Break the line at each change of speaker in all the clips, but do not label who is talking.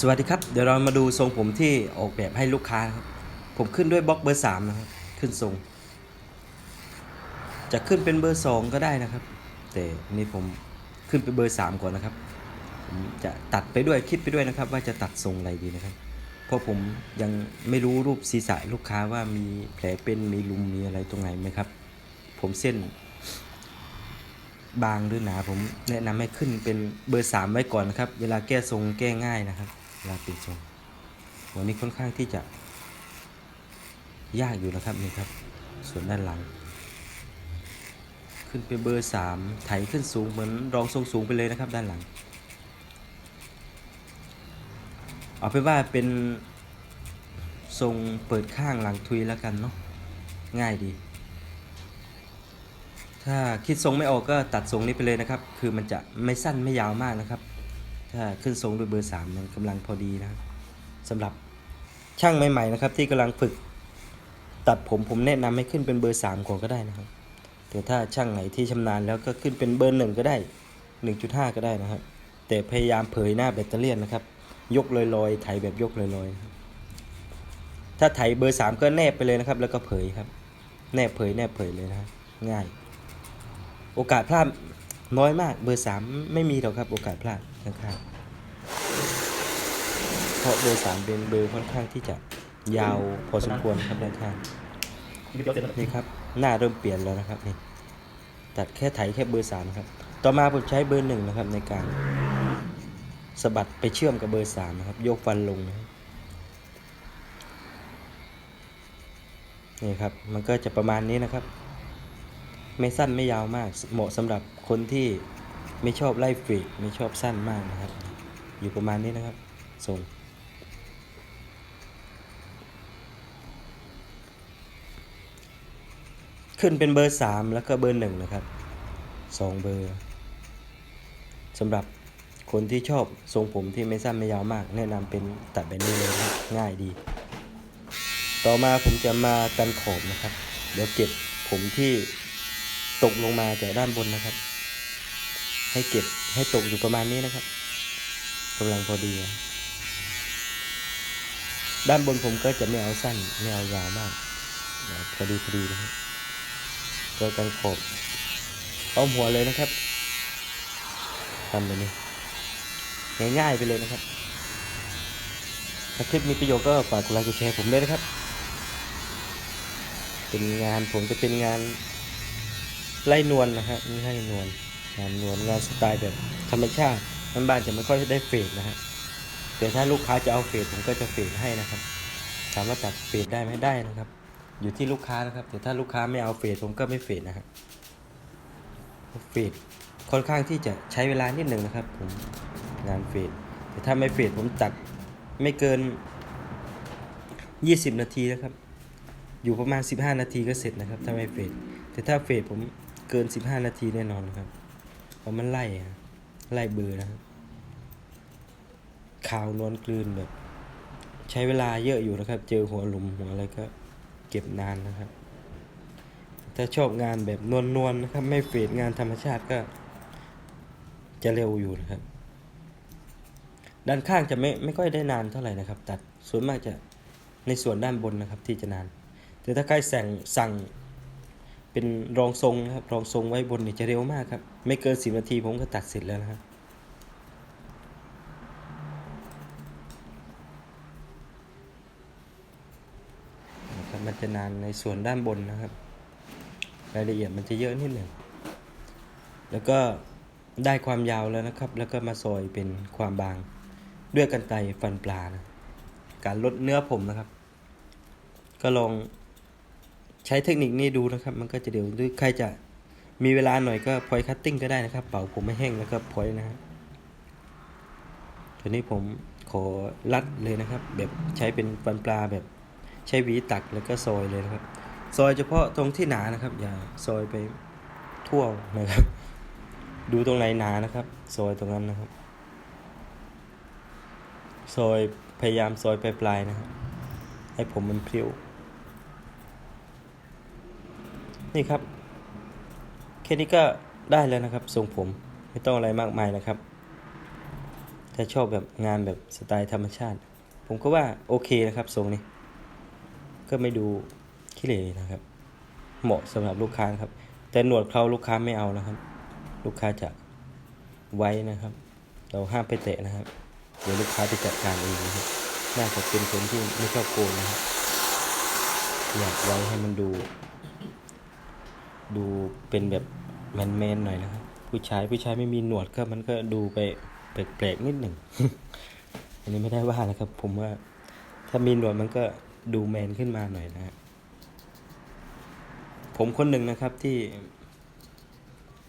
สวัสดีครับ เดี๋ยวเรามาดูทรงผมที่ออกแบบให้ลูกค้าครับ ผมขึ้นด้วยบล็อกเบอร์สามนะครับ ขึ้นทรง จะขึ้นเป็นเบอร์สองก็ได้นะครับ แต่นี่ผมขึ้นเป็นเบอร์สามก่อนนะครับ ผมจะตัดไปด้วยคิดไปด้วยนะครับ ว่าจะตัดทรงอะไรดีนะครับ เพราะผมยังไม่รู้รูปศีรษะลูกค้าว่ามีแผลเป็นมีลุมมีอะไรตรงไหนไหมครับ ผมเส้น บางหรือหนาผมแนะนำให้ขึ้นเป็นเบอร์สามไว้ก่อนนะครับ เวลาแก้ทรงแก้ง่ายนะครับ ลาปิดทรงหัวนี้ค่อนข้างที่จะ ยากอยู่นะครับนี่ครับ ส่วนด้านหลัง ขึ้นเป็นเบอร์สามไถขึ้นสูงเหมือนรองทรงสูงไปเลยนะครับ ด้านหลัง เอาเป็นว่าเป็นทรงเปิดข้างหลังทุยแล้วกันเนาะง่ายดี ถ้าคิดทรงไม่ออกก็ตัดทรงนี้ไปเลยนะครับ คือมันจะไม่สั้นไม่ยาวมากนะครับ ถ้าขึ้นทรงด้วยเบอร์สามมันกำลังพอดีนะครับสำหรับช่างใหม่ๆนะครับ ที่กำลังฝึกตัดผมผมแนะนำให้ขึ้นเป็นเบอร์สามก่อนก็ได้นะครับ แต่ถ้าช่างไหนที่ชำนาญแล้วก็ขึ้นเป็นเบอร์หนึ่งก็ได้หนึ่งจุดห้าก็ได้นะครับ แต่พยายามเผยหน้าแบตเตอรี่นะครับ ยกลอยๆไถแบบยกลอยๆถ้าไถเบอร์สามก็แนบไปเลยนะครับ แล้วก็เผยครับ แนบเผยแนบเผยเลยนะง่าย โอกาสพลาดน้อยมากเบอร์สามไม่มีหรอกครับ โอกาสพลาด ข้างๆ เพราะเบอร์สามเป็นเบอร์ค่อนข้างที่จะยาวพอสมควรครับด้านข้างนี่ครับ หน้าเริ่มเปลี่ยนแล้วนะครับนี่ตัดแค่ไถแค่เบอร์สามครับ ต่อมาผมใช้เบอร์หนึ่งนะครับในการสะบัดไปเชื่อมกับเบอร์สามนะครับ โยกฟันลงนะครับนี่ครับ มันก็จะประมาณนี้นะครับ ไม่สั้นไม่ยาวมากเหมาะสำหรับคนที่ ไม่ชอบไล่เฟดไม่ชอบสั้นมากนะครับ อยู่ประมาณนี้นะครับทรงขึ้นเป็นเบอร์สามแล้วก็เบอร์หนึ่งนะครับสองเบอร์สำหรับคนที่ชอบทรงผมที่ไม่สั้นไม่ยาวมาก แนะนำเป็นตัดแบบนี้เลยนะครับง่ายดี ต่อมาผมจะมากันขอบนะครับ เดี๋ยวเก็บผมที่ตกลงมาจากด้านบนนะครับ ให้เก็บให้ตกอยู่ประมาณนี้นะครับกำลังพอดี ด้านบนผมก็จะไม่เอาสั้นไม่เอายาวมากพอดีพอดีนะครับก็กันขอบเอาหัวเลยนะครับทำแบบนี้ง่ายๆไปเลยนะครับ ถ้าคลิปมีประโยชน์ก็ฝากกดไลค์กดแชร์ผมด้วยนะครับ เป็นงานผมจะเป็นงานไล่นวลนะฮะนี่ไล่นวล งานนวลงานสไตล์แบบธรรมชาติมันบ้านจะไม่ค่อยได้เฟดนะฮะแต่ถ้าลูกค้าจะเอาเฟดผมก็จะเฟดให้นะครับถามว่าตัดเฟดได้ไหมได้นะครับ อยู่ที่ลูกค้านะครับ แต่ถ้าลูกค้าไม่เอาเฟดผมก็ไม่เฟดนะฮะเฟดค่อนข้างที่จะใช้เวลานิดหนึ่งนะครับผมงานเฟดแต่ถ้าไม่เฟดผมตัดไม่เกิน 20 นาทีนะครับ อยู่ประมาณ 15 นาทีก็เสร็จนะครับ ถ้าไม่เฟดแต่ถ้าเฟดผมเกิน 15 นาทีแน่นอนครับ ราะมันไล่ไล่เบอนะครับขาวนวลกลืนแบบ ใช้เวลาเยอะอยู่นะครับ เจอหัวหลุมหัวอะไรก็เก็บนานนะครับ ถ้าชอบงานแบบนวลๆนะครับ ไม่เฟดงานธรรมชาติก็ จะเร็วอยู่นะครับ ด้านข้างจะไม่ไม่ค่อยได้นานเท่าไหร่นะครับ ตัดส่วนมากจะในส่วนด้านบนนะครับที่จะนาน แต่ถ้าใครสั่งสั่ง เป็นรองทรงนะครับรองทรงไว้บนเนี่ยจะเร็วมากครับ ไม่เกินสิบนาทีผมก็ตัดเสร็จแล้วนะครับนะครับมันจะนานในส่วนด้านบนนะครับ รายละเอียดมันจะเยอะนิดหนึ่งแล้วก็ได้ความยาวแล้วนะครับ แล้วก็มาซอยเป็นความบางด้วยกันไกรฟันปลานะการลดเนื้อผมนะครับ ก็ลอง ใช้เทคนิคนี้ดูนะครับ มันก็จะเดี๋ยวหรือใครจะมีเวลาหน่อยก็พอยคัตติ้งก็ได้นะครับ เป่าผมไม่แห้งแล้วก็พอยนะฮะทีนี้ผมขอรัดเลยนะครับ แบบใช้เป็นฟันปลาแบบใช้หวีตักแล้วก็ซอยเลยนะครับ ซอยเฉพาะตรงที่หนานะครับ อย่าซอยไปทั่วนะครับ ดูตรงไหนหนานะครับ ซอยตรงนั้นนะครับ ซอยพยายามซอยปลายๆนะครับ ให้ผมมันพริ้ว นี่ครับแค่นี้ก็ได้แล้วนะครับทรงผมไม่ต้องอะไรมากมายนะครับ ถ้าชอบแบบงานแบบสไตล์ธรรมชาติ ผมก็ว่าโอเคนะครับทรงนี้ ก็ไม่ดูขี้เหร่นะครับ เหมาะสำหรับลูกค้าครับ แต่หนวดเขาลูกค้าไม่เอานะครับ ลูกค้าจะไว้นะครับ เราห้ามไปเตะนะครับ เดี๋ยวลูกค้าไปจัดการเองนะครับน่าจะเป็นคนที่ไม่ชอบโกนนะครับอยากไว้ให้มันดู ดูเป็นแบบแมนๆหน่อยนะครับ ผู้ชายผู้ชายไม่มีหนวดก็มันก็ดูไปแปลกๆนิดหนึ่ง อันนี้ไม่ได้ว่านะครับ ผมว่าถ้ามีหนวดมันก็ดูแมนขึ้นมาหน่อยนะฮะผมคนหนึ่งนะครับที่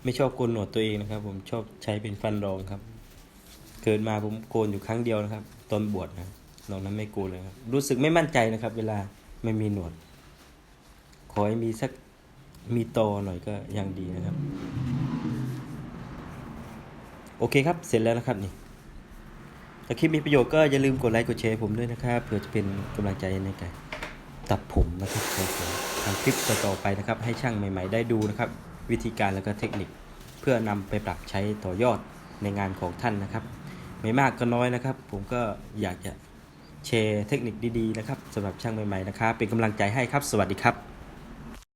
ไม่ชอบโกนหนวดตัวเองนะครับ ผมชอบใช้เป็นฟันรองครับ เกิดมาผมโกนอยู่ครั้งเดียวนะครับ ตอนบวชนะนอกนั้นไม่โกนเลยครับ รู้สึกไม่มั่นใจนะครับ เวลาไม่มีหนวด ขอให้มีสัก มีโตหน่อยก็ยังดีนะครับ โอเคครับ เสร็จแล้วนะครับนี่ถ้าคลิปมีประโยชน์ก็อย่าลืมกดไลค์กดแชร์ผมด้วยนะครับเพื่อจะเป็นกำลังใจในการตัดผมนะครับของผมทำคลิปต่อๆไปนะครับ ให้ช่างใหม่ ๆ ได้ดูนะครับ วิธีการแล้วก็เทคนิค เพื่อนำไปปรับใช้ต่อยอดในงานของท่านนะครับ ไม่มากก็น้อยนะครับ ผมก็อยากจะแชร์เทคนิคดีๆนะครับสำหรับช่างใหม่ๆนะครับ เป็นกำลังใจให้ครับ สวัสดีครับ